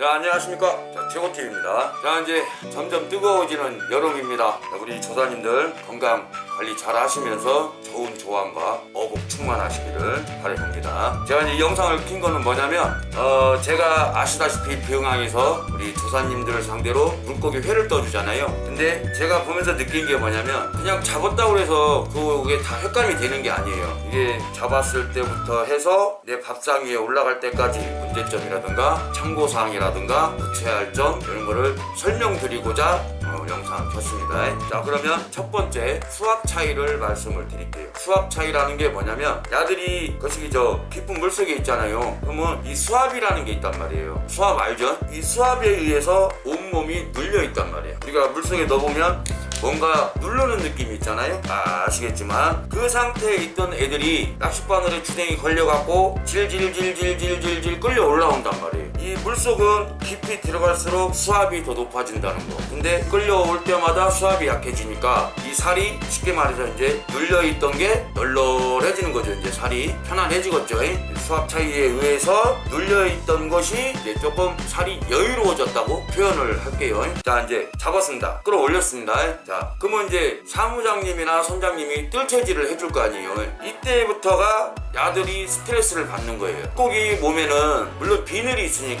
자 안녕하십니까. 자 최고TV입니다. 자 이제 점점 뜨거워지는 여름입니다. 자, 우리 조사님들 건강 관리 잘 하시면서 좋은 조항과 어복 충만하시기를 바라봅니다. 제가 이제 영상을 킨 거는 뭐냐면 어 제가 아시다시피 병항에서 우리 조사님들을 상대로 물고기 회를 떠주잖아요. 근데 제가 보면서 느낀 게 뭐냐면 그냥 잡았다고 해서 그게 다 횟감이 되는 게 아니에요. 이게 잡았을 때부터 해서 내 밥상 위에 올라갈 때까지 문제점이라든가 참고사항이라 든가 구체해야 할점 이런 거를 설명드리고자 어, 영상 켰습니다. 자 그러면 첫 번째 수압 차이를 말씀을 드릴게요. 수압 차이라는 게 뭐냐면 야들이 거시기 저 깊은 물속에 있잖아요. 그러면 이 수압이라는 게 있단 말이에요. 수압 알죠? 이 수압에 의해서 온몸이 눌려 있단 말이에요. 우리가 물속에 넣어보면 뭔가 누르는 느낌이 있잖아요. 아, 아시겠지만 그 상태에 있던 애들이 낚싯바늘에 주댕이 걸려갖고 질질질질질질질 끌려 올라온단 말이에요. 이 물속은 깊이 들어갈수록 수압이 더 높아진다는 거. 근데 끌려올 때마다 수압이 약해지니까 이 살이 쉽게 말해서 이제 눌려있던 게 널널해지는 거죠. 이제 살이 편안해지겠죠. 이 수압 차이에 의해서 눌려있던 것이 이제 조금 살이 여유로워졌다고 표현을 할게요. 자, 이제 잡았습니다. 끌어올렸습니다. 자, 그러면 이제 사무장님이나 선장님이 뜰채질을 해줄 거 아니에요. 이때부터가 야들이 스트레스를 받는 거예요. 물고기 몸에는 물론 비늘이 있으니까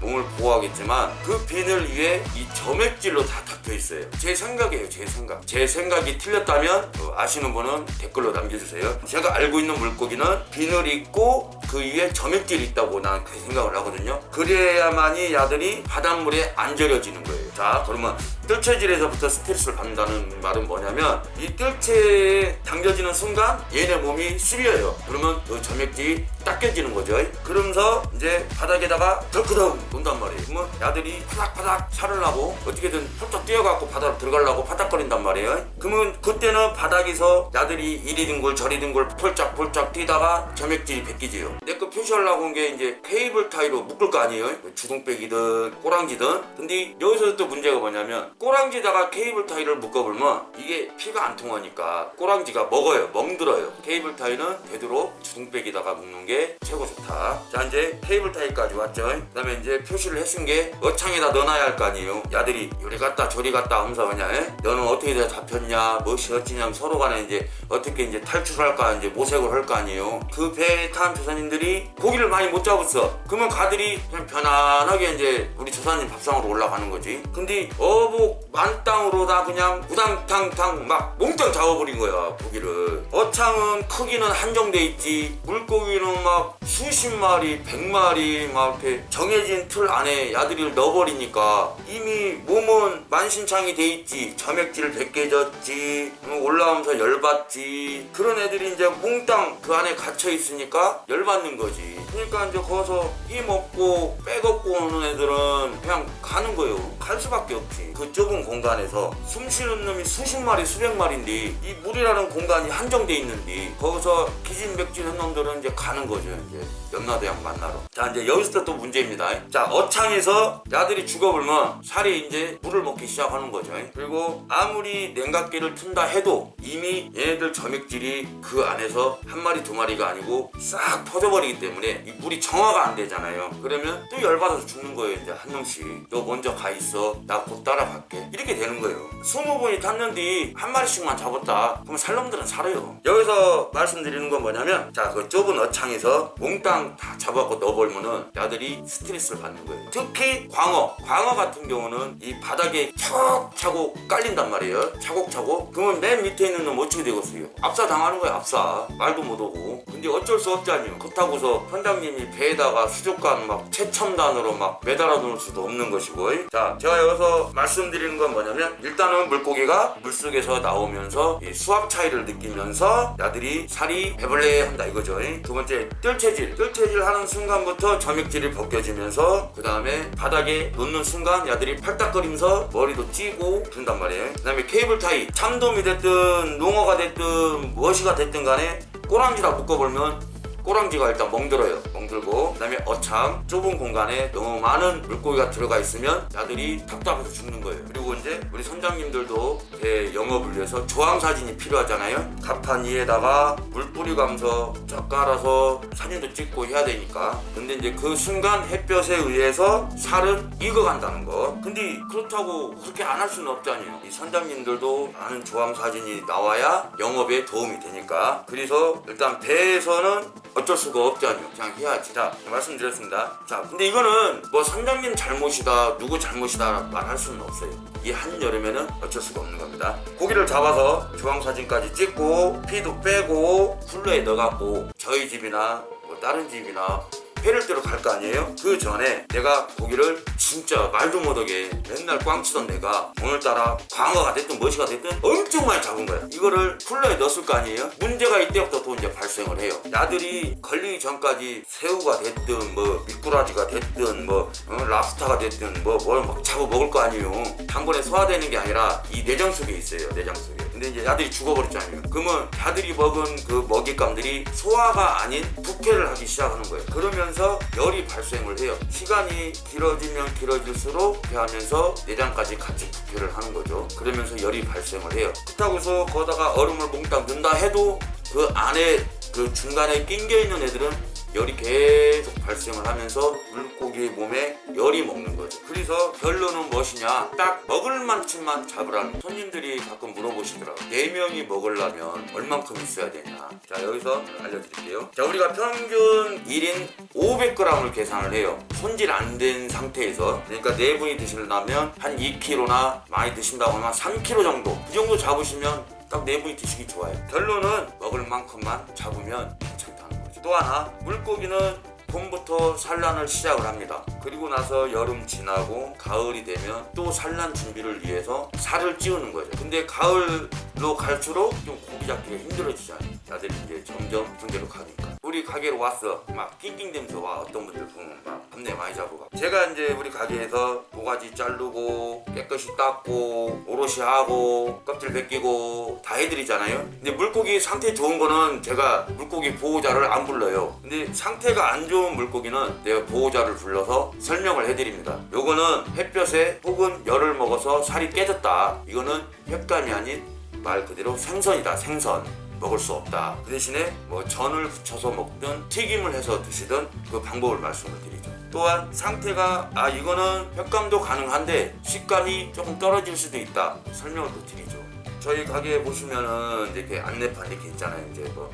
몸을 보호하겠지만 그 비늘 위에 이 점액질로 다 덮여 있어요. 제 생각이에요, 제 생각. 제 생각이 틀렸다면 어, 아시는 분은 댓글로 남겨주세요. 제가 알고 있는 물고기는 비늘이 있고 그 위에 점액질이 있다고 난 그렇게 생각을 하거든요. 그래야만이 야들이 바닷물에 안 절여지는 거예요. 자, 그러면 뜰채질에서부터 스트레스를 받는다는 말은 뭐냐면 이 뜰채에 당겨지는 순간 얘네 몸이 쓰려요. 그러면 그 점액질이 닦여지는 거죠. 그러면서 이제 바닥에다가 덜크덩 논단 말이에요. 그러면 야들이 파닥파닥 살을 나고 어떻게든 펄쩍 뛰어갖고 바다로 들어가려고 파닥거린단 말이에요. 그러면 그때는 바닥에서 야들이 이리 둥글 저리 둥글 펄짝펄짝 뛰다가 점액질이 벗기지요. 내거 표시하려고 온 게 이제 케이블 타이로 묶을 거 아니에요. 주둥백이든 꼬랑지든. 근데 여기서 또 문제가 뭐냐면 꼬랑지에다가 케이블 타이를 묶어보면 이게 피가 안 통하니까 꼬랑지가 먹어요. 멍들어요. 케이블 타이는 되도록 주둥백에다가 묶는 게 최고 좋다. 자 이제 케이블 타이까지 왔죠. 그 다음에 이제 표시를 해준 게 어창에다 넣어놔야 할 거 아니에요. 야들이 요리 갔다 저리 갔다 하면서 그냥 에? 너는 어떻게 다 잡혔냐 무엇이 어찌냐 서로 간에 이제 어떻게 이제 탈출할까 이제 모색을 할 거 아니에요. 그 배에 탄 조사님들이 고기를 많이 못 잡았어. 그러면 가들이 그냥 편안하게 이제 우리 조사님 밥상으로 올라가는 거지. 근데 어복 만땅으로 다 그냥 우당탕탕 막 몽땅 잡아버린 거야 고기를. 어창은 크기는 한정돼 있지. 물고기는 막 수십 마리, 백 마리 막 이렇게 정해진 틀 안에 야들이를 넣어버리니까 이미 몸은 만신창이 돼 있지. 점액질 벗겨졌지. 올라오면서 열받지. 그런 애들이 이제 몽땅 그 안에 갇혀 있으니까 열받는 거지. 그러니까 이제 거기서 힘 없고 빼갖고 오는 애들은 그냥 가는 거예요. 갈 수밖에 없지. 그 좁은 공간에서 숨 쉬는 놈이 수십 마리, 수백 마리인데 이 물이라는 공간이 한정돼 있는데 거기서 기진맥진한 놈들은 이제 가는 거죠. 이제 연나대양 만나러. 자 이제 여기서 또 문제입니다. 자 어창에서 야들이 죽어버리면 살이 이제 물을 먹기 시작하는 거죠. 그리고 아무리 냉각기를 튼다 해도 이미 얘네들 점액질이 그 안에서 한 마리 두 마리가 아니고 싹 퍼져버리기 때문에 이 물이 정화가 안 되잖아요. 그러면 또 열받아서 죽는 거예요. 이제 한 명씩 너 먼저 가 있어. 나 곧 따라갈게. 이렇게 되는 거예요. 스무 분이 탔는데 한 마리씩만 잡았다. 그럼 살놈들은 살아요. 여기서 말씀드리는 건 뭐냐면 자 그 좁은 어창에서 몽땅 다 잡아갖고 넣어버리면은 야들이 스트레스를 받는 거예요. 특히 광어. 광어 같은 경우는 이 바닥에 차곡차곡 깔린단 말이에요. 차곡차곡. 그러면 맨 밑에 있는 놈 어떻게 되겠어요? 압사 당하는 거야 압사. 말도 못하고. 근데 어쩔 수 없잖아요. 그렇다고서 선장님이 배에다가 수족관 막 최첨단으로 막 매달아 놓을 수도 없는 것이고. 자 제가 여기서 말씀드 리는 건 뭐냐면 일단은 물고기가 물속에서 나오면서 이 수압 차이를 느끼면서 야들이 살이 배불레 한다 이거죠. 두 번째 뜰채질. 뜰채질 하는 순간부터 점액질이 벗겨지면서 그 다음에 바닥에 놓는 순간 야들이 팔딱거리면서 머리도 찌고 든단 말이에요. 그 다음에 케이블 타이. 참돔이 됐든 농어가 됐든 무엇이가 됐든 간에 꼬랑지다 묶어버리면 꼬랑지가 일단 멍들어요. 멍들고 그다음에 어창 좁은 공간에 너무 많은 물고기가 들어가 있으면 야들이 답답해서 죽는 거예요. 그리고 이제 우리 선장님들도 제 영업을 위해서 조항 사진이 필요하잖아요. 갑판 위에다가 물 뿌리가면서 쫙 깔아서 사진도 찍고 해야 되니까. 근데 이제 그 순간 햇볕에 의해서 살은 익어간다는 거. 근데 그렇다고 그렇게 안 할 수는 없잖아요. 이 선장님들도 많은 조항 사진이 나와야 영업에 도움이 되니까. 그래서 일단 배에서는 어쩔 수가 없잖아요. 그냥 해야지. 자, 말씀드렸습니다. 자, 근데 이거는 뭐 선장님 잘못이다, 누구 잘못이다 말할 수는 없어요. 이 한여름에는 어쩔 수가 없는 겁니다. 고기를 잡아서 조항 사진까지 찍고 피도 빼고 쿨러에 넣어갖고 저희 집이나 뭐 다른 집이나 회를 뜨러 갈 거 아니에요? 그 전에 내가 고기를 진짜 말도 못하게 맨날 꽝치던 내가 오늘따라 광어가 됐든 무엇이가 됐든 엄청 많이 잡은 거야. 이거를 쿨러에 넣었을 거 아니에요? 문제가 이때부터 또 이제 발생을 해요. 야들이 걸리기 전까지 새우가 됐든 뭐 미꾸라지가 됐든 뭐 어, 랍스타가 됐든 뭐 뭘 막 잡아 먹을 거 아니에요. 단번에 소화되는 게 아니라 이 내장 속에 있어요. 내장 속에. 근데 이제 야들이 죽어버렸잖아요. 그러면 야들이 먹은 그 먹잇감들이 소화가 아닌 부패를 하기 시작하는 거예요. 그러면서 열이 발생을 해요. 시간이 길어지면 길어질수록 부패하면서 내장까지 같이 부패를 하는 거죠. 그러면서 열이 발생을 해요. 그렇다고 해서 거기다가 얼음을 몽땅 넣는다 해도 그 안에 그 중간에 낑겨 있는 애들은 열이 계속 발생을 하면서 물고기의 몸에 열이 먹는 거죠. 그래서 결론은 무엇이냐? 딱 먹을 만큼만 잡으라는 손님들이 가끔 물어보시더라고요. 네명이 먹으려면 얼만큼 있어야 되냐? 자, 여기서 알려드릴게요. 자, 우리가 평균 1인 500g을 계산을 해요. 손질 안 된 상태에서. 그러니까 네 분이 드시려면 한 2kg나 많이 드신다고 하면 3kg 정도. 그 정도 잡으시면 딱네 분이 드시기 좋아요. 결론은 먹을 만큼만 잡으면 괜찮다는 거죠. 또 하나, 물고기는 봄부터 산란을 시작을 합니다. 그리고 나서 여름 지나고 가을이 되면 또 산란 준비를 위해서 살을 찌우는 거죠. 근데 가을 로 갈수록 좀 고기 잡기가 힘들어지잖아요. 다들 이제 점점 군대로 가니까. 우리 가게로 왔어. 막 낑낑대면서 와. 어떤 분들 보면 막 밤내 많이 가. 제가 이제 우리 가게에서 모가지 자르고 깨끗이 닦고 오롯이 하고 껍질 벗기고 다 해드리잖아요. 근데 물고기 상태 좋은 거는 제가 물고기 보호자를 안 불러요. 근데 상태가 안 좋은 물고기는 내가 보호자를 불러서 설명을 해드립니다. 요거는 햇볕에 혹은 열을 먹어서 살이 깨졌다. 이거는 횟감이 아닌 말 그대로 생선이다. 생선. 먹을 수 없다. 그 대신에 뭐 전을 부쳐서 먹든 튀김을 해서 드시든 그 방법을 말씀을 드리죠. 또한 상태가 아 이거는 횟감도 가능한데 식감이 조금 떨어질 수도 있다. 설명을 또 드리죠. 저희 가게에 보시면은 이렇게 안내판 이렇게 있잖아요. 이제 뭐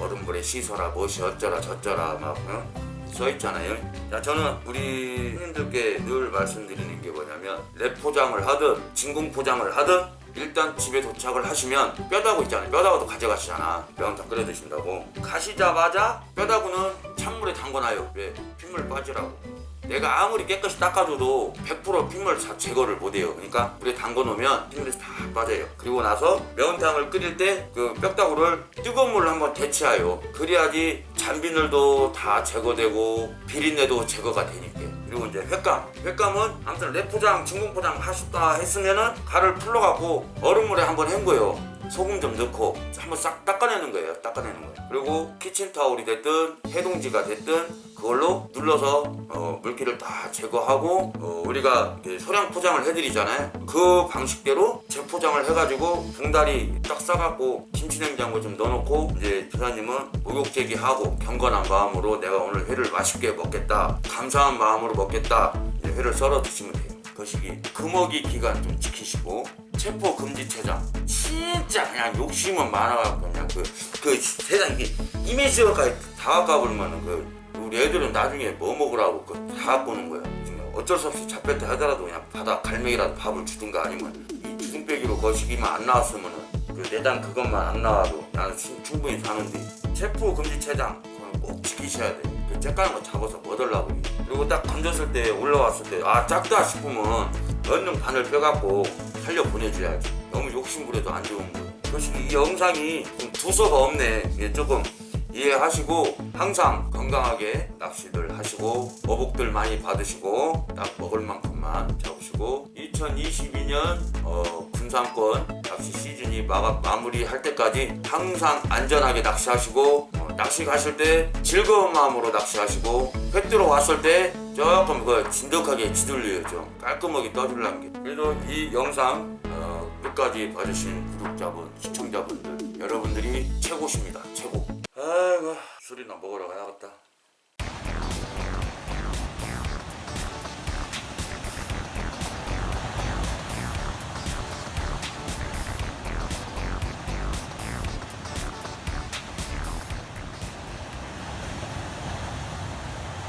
얼음물에 씻어라 무엇이 어쩌라 저쩌라 막 어? 써 있잖아요. 자, 저는 우리 손님들께 늘 말씀드리는 게 뭐냐면 랩 포장을 하든 진공 포장을 하든 일단 집에 도착을 하시면 뼈다구 있잖아요. 뼈다구도 가져가시잖아. 매운탕 끓여 드신다고. 가시자마자 뼈다구는 찬물에 담궈놔요. 왜? 핏물 빠지라고. 내가 아무리 깨끗이 닦아줘도 100% 핏물 다 제거를 못해요. 그러니까 물에 담궈놓으면 핏물이 다 빠져요. 그리고 나서 매운탕을 끓일 때 그 뼈다구를 뜨거운 물로 한번 데치어요. 그래야지 잔비늘도 다 제거되고 비린내도 제거가 되니까. 그리고 이제 횟감. 횟감은 아무튼 랩포장, 진공포장 하셨다 했으면은 가를 풀러갖고 얼음물에 한번 헹궈요. 소금 좀 넣고 한번 싹 닦아내는 거예요. 닦아내는 거예요. 그리고 키친타올이 됐든 해동지가 됐든 그걸로 눌러서 어, 물기를 다 제거하고 어, 우리가 소량 포장을 해드리잖아요. 그 방식대로 재포장을 해가지고 붕다리 딱 싸갖고 김치냉장고 좀 넣어놓고 이제 조사님은 목욕제기하고 경건한 마음으로 내가 오늘 회를 맛있게 먹겠다. 감사한 마음으로 먹겠다. 회를 썰어 드시면 돼요. 거시기 금어기 기간 좀 지키시고 체포 금지 체장 진짜 그냥 욕심은 많아갖고 그냥 그, 그 세상 이게 이미지까지 다 갖고 버리면은 그 우리 애들은 나중에 뭐 먹으라고 그다 오는 거야 어쩔 수 없이 잡혔다 하더라도 그냥 바다 갈매기라도 밥을 주든가 아니면 이 주둥빼기로 거시기만 안 나왔으면은 그 내장 그것만 안 나와도 나는 신- 충분히 사는데 체포 금지 체장 그건 꼭 지키셔야 돼. 그 쬐까는 거 잡아서 그래. 그리고 딱 던졌을 때 올라왔을 때 아 작다 싶으면 얼른 바늘 빼갖고 살려 보내줘야지. 너무 욕심 부려도 안 좋은 거예요. 그것이 이 영상이 좀 두서가 없네. 이게 조금 이해하시고 항상 건강하게 낚시들 하시고 어복들 많이 받으시고 딱 먹을 만큼만 잡으시고 2022년 어, 군산권 이 마, 마무리할 때까지 항상 안전하게 낚시하시고 어, 낚시 가실 때 즐거운 마음으로 낚시하시고 회 뜨러 왔을 때 조금 그 진득하게 지들려야죠 깔끔하게 떠주려는 게. 그래도 이 영상 어, 끝까지 봐주신 구독자분 시청자분들 여러분들이 최고십니다. 최고. 아이고 술이나 먹으러 가야겠다